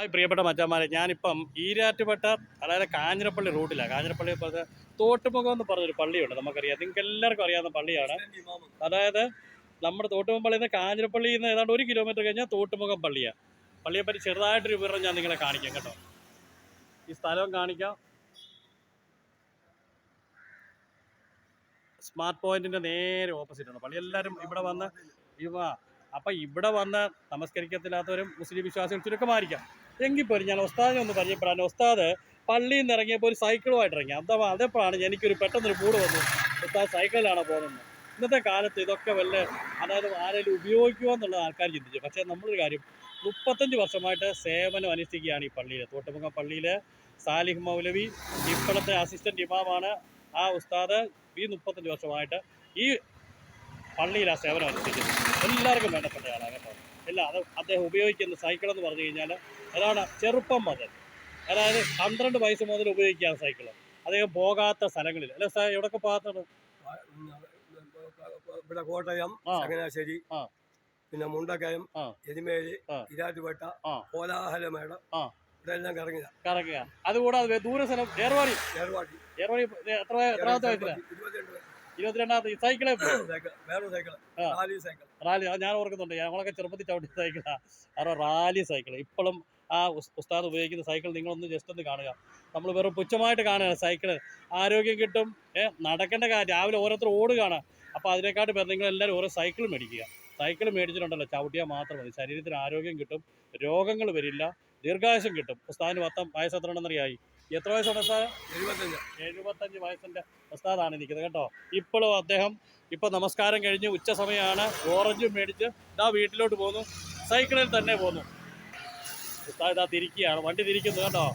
Hi പ്രിയപ്പെട്ട മച്ചാന്മാരെ ഞാനിപ്പം ഈരാറ്റുപെട്ട അതായത് കാഞ്ഞിരപ്പള്ളി റൂട്ടിലാണ് കാഞ്ഞിരപ്പള്ളി പറഞ്ഞ തോട്ടുമുഖം എന്ന് പറഞ്ഞൊരു പള്ളിയുണ്ട് നമുക്കറിയാം. നിങ്ങൾക്ക് എല്ലാവർക്കും അറിയാവുന്ന പള്ളിയാണ്. അതായത് നമ്മുടെ തോട്ടുമുഖം പള്ളിയിൽ നിന്ന് കാഞ്ഞിരപ്പള്ളിയിൽ നിന്ന് ഏതാണ്ട് ഒരു കിലോമീറ്റർ കഴിഞ്ഞാൽ തോട്ടുമുഖം പള്ളിയാണ് പള്ളിയെപ്പറ്റി ചെറുതായിട്ടൊരു വിവരം ഞാൻ നിങ്ങളെ കാണിക്കാം കേട്ടോ. ഈ സ്ഥലം കാണിക്കാം. സ്മാർട്ട് പോയിന്റിന്റെ നേരെ ഓപ്പോസിറ്റ് ആണ്. പള്ളി എല്ലാവരും ഇവിടെ വന്ന് ഇവ അപ്പം ഇവിടെ വന്ന് നമസ്കരിക്കത്തില്ലാത്തവരും മുസ്ലിം വിശ്വാസികൾ ചുരുക്കമായിരിക്കാം. എങ്കിൽ പോലും ഞാൻ ഉസ്താദിനെ ഒന്ന് പരിചയപ്പെടാൻ ഉസ്താദ് പള്ളിയിൽ നിന്ന് ഇറങ്ങിയപ്പോൾ ഒരു സൈക്കിളുമായിട്ട് ഇറങ്ങി അഥവാ അതപ്പോഴാണ് എനിക്കൊരു പെട്ടെന്നൊരു മൂഡ് വന്നു. ഉസ്താദ് സൈക്കിളിലാണ് പോകുന്നത്. ഇന്നത്തെ കാലത്ത് ഇതൊക്കെ വല്ല അതായത് ആരെങ്കിലും ഉപയോഗിക്കുമോ എന്നുള്ളത് ആൾക്കാർ ചിന്തിച്ചു. പക്ഷേ നമ്മളൊരു കാര്യം മുപ്പത്തഞ്ച് വർഷമായിട്ട് സേവനം അനുഷ്ഠിക്കുകയാണ് ഈ പള്ളിയിൽ തോട്ടുമുഖം പള്ളിയിൽ സാലിഹ് മൗലവി ഇപ്പോഴത്തെ അസിസ്റ്റന്റ് ഇമാമാണ് ആ ഉസ്താദ് ഈ മുപ്പത്തഞ്ച് വർഷമായിട്ട്. ഈ പള്ളിയിലാണ് സേവനം അനുഷ്ഠിക്കുന്നത് എല്ലാവർക്കും വേണ്ടപ്പെട്ട ആളാണ് കേട്ടോ ഇല്ല അത് അദ്ദേഹം ഉപയോഗിക്കുന്ന സൈക്കിൾ എന്ന് പറഞ്ഞു കഴിഞ്ഞാൽ അതാണ് ചെറുപ്പം മുതൽ അതായത് പന്ത്രണ്ട് വയസ്സ് മുതൽ ഉപയോഗിക്കുകയാണ് സൈക്കിൾ അദ്ദേഹം പോകാത്ത സ്ഥലങ്ങളിൽ അല്ലെ സാർ എവിടെയൊക്കെ പോകാത്തത് ഇവിടെ കോട്ടയം ആ. ചങ്ങനാശ്ശേരി ആ. പിന്നെ മുണ്ടക്കയം ആ. എരുമേലി ഇരാറ്റുപേട്ട ആ. കോലാഹലമേട ആ. കറങ്ങില്ല കറങ്ങുക അതുകൂടാതെ ദൂരസ്ഥലം ഏർവാടി ഏർവാടി ഏർവാടി എത്ര എത്രാമത്തെ വയസ്സിലാണ്. ഇരുപത്തിരണ്ടാമത്തെ സൈക്കിളെ. റാലി സൈക്കിൾ റാലി ഞാൻ ഓർക്കുന്നുണ്ട്. ഞങ്ങളൊക്കെ ചെറുപ്പത്തിൽ ചവിട്ടിയ സൈക്കിളാ. കാരണം റാലി സൈക്കിൾ ഇപ്പോഴും ആ ഉസ്- ഉസ്താദ് ഉപയോഗിക്കുന്ന സൈക്കിൾ നിങ്ങളൊന്ന് ജസ്റ്റ് ഒന്ന് കാണുക. നമ്മൾ വെറും പുച്ഛമായിട്ട് കാണുക സൈക്കിൾ ആരോഗ്യം കിട്ടും ഏ നടക്കേണ്ട കാര്യം രാവിലെ ഓരോരുത്തർ ഓടുകയാണ്. അപ്പോൾ അതിനെക്കാട്ട് പേർ നിങ്ങൾ എല്ലാവരും ഓരോ സൈക്കിൾ മേടിക്കുക. സൈക്കിൾ മേടിച്ചിട്ടുണ്ടല്ലോ ചവിട്ടിയാൽ മാത്രം മതി. ശരീരത്തിന് ആരോഗ്യം കിട്ടും രോഗങ്ങൾ വരില്ല ദീർഘായുസം കിട്ടും. ഉസ്താദിന് പത്തം വയസ്സ് എത്ര വയസ്സാണ് ഉസ്താദ് എഴുപത്തഞ്ച് വയസ്സിന്റെ ഉസ്താദാണ് നിൽക്കുന്നത് കേട്ടോ. ഇപ്പോഴും അദ്ദേഹം ഇപ്പൊ നമസ്കാരം കഴിഞ്ഞ് ഉച്ച സമയമാണ്. ഓറഞ്ചും മേടിച്ച് ഇതാ വീട്ടിലോട്ട് പോന്നു. സൈക്കിളിൽ തന്നെ പോന്നു. ഉസ്താദ് ഇതാ തിരിക്കുകയാണ്. വണ്ടി തിരിക്കുന്നു കേട്ടോ.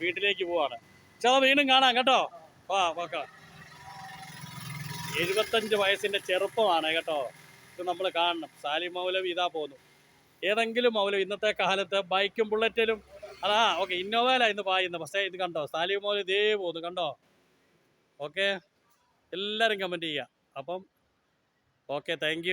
വീട്ടിലേക്ക് പോവാണ്. ചില വീണ്ടും കാണാം കേട്ടോ. വാ വാക്ക. എഴുപത്തഞ്ച് വയസ്സിന്റെ ചെറുപ്പമാണ് കേട്ടോ. ഇത് നമ്മൾ കാണണം. സാലിം മൗലവി ഇതാ പോന്നു. ഏതെങ്കിലും മൗലവി ഇന്നത്തെ കാലത്ത് ബൈക്കും ബുള്ളറ്റിലും അതാ ഓക്കെ ഇന്നോവയിലാണ് ഇന്ന് പായുന്നത് പക്ഷേ ഇത് കണ്ടോ? സാലിം മൗലവി ഇതേ പോകുന്നു കണ്ടോ? ഓക്കെ എല്ലാവരും കമന്റ് ചെയ്യുക അപ്പം ഓക്കെ താങ്ക്